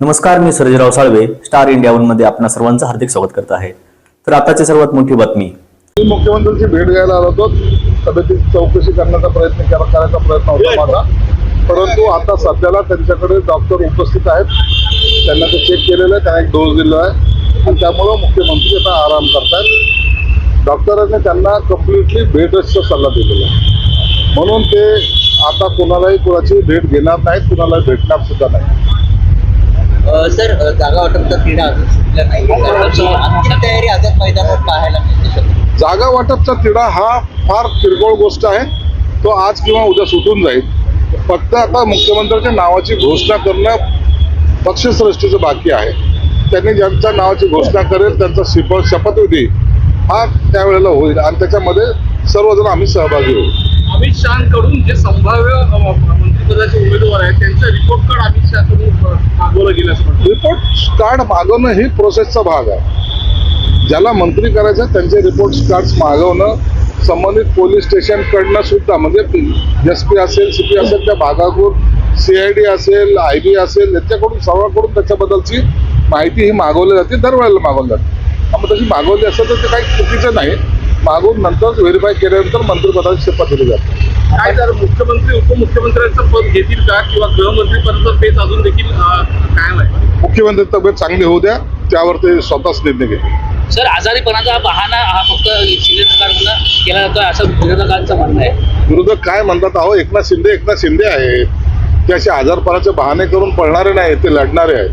नमस्कार मी Sarjerao Salve star India वनमध्ये आपणा सर्वांचं हार्दिक स्वागत करत आहे. तर आताची सर्वात मोठी बातमी. मी मुख्यमंत्र्यांची भेट घ्यायला आलो होतो. तब्येतीची चौकशी करण्याचा प्रयत्न केला करायचा प्रयत्न होता माझा. परंतु आता सध्याला त्यांच्याकडे डॉक्टर उपस्थित आहेत. त्यांना ते चेक केलेलं आहे त्यांना एक डोस दिलेला आहे. आणि त्यामुळं मुख्यमंत्री आता आराम करतायत. डॉक्टरांनी त्यांना कम्प्लिटली भेटचा सल्ला दिलेला आहे. म्हणून ते आता कोणालाही कोणाची भेट घेणार नाहीत कुणालाही भेटणार सुद्धा नाही सर जागा वाटपचा क्रीडा अजून सुटला नाही. तयारी आझाद मैदानावर पाहायला मिळते जागा वाटपचा तिढा हा फार किरकोळ गोष्ट आहे. तो आज किंवा उद्या सुटून जाईल. फक्त आता मुख्यमंत्र्यांच्या नावाची घोषणा करणं पक्षश्रेष्ठीचं बाकी आहे. त्यांनी ज्यांच्या नावाची घोषणा करेल त्यांचा शिप शपथविधी हा त्यावेळेला होईल. आणि त्याच्यामध्ये सर्वजण आम्ही सहभागी होऊ. अमित शहाकडून जे संभाव्य मंत्रिपदाचे उमेदवार आहेत त्यांचं रिपोर्ट कार्ड अमित शहाकडून अ, मागवलं गेलं असं म्हणतात. रिपोर्ट कार्ड मागवणं ही प्रोसेसचा भाग आहे. ज्याला मंत्री करायचं त्यांचे रिपोर्ट कार्ड्स मागवणं संबंधित पोलीस स्टेशनकडनं सुद्धा म्हणजे एस पी असेल सी पी असेल त्या भागाकडून सी आय डी असेल आय बी असेल याच्याकडून सर्वांकडून त्याच्याबद्दलची माहिती ही मागवली जाते दरवेळेला मागवली जाते. मग तशी मागवली असेल तर ते काही चुकीचं नाही. मागवून नंतर व्हेरीफाय केल्यानंतर मंत्रिपदाची शपथ दिली जाते. काय तर मुख्यमंत्री उपमुख्यमंत्र्यांचं पद घेतील का? किंवा गृहमंत्री पदाचा पेच अजून देखील मुख्यमंत्री तब्येत चांगली होऊ द्या त्यावर ते स्वतःच निर्णय घेतील. सर आजारीपणाचा बहाणा हा फक्त शिंदे सरकारकडून केला जातो असं विरोधकांचं म्हणणं आहे? विरोधक काय म्हणतात? अहो एकनाथ शिंदे एकनाथ शिंदे आहे ते असे आजारपणाचे बहाणे करून पळणारे नाही ते लढणारे आहेत.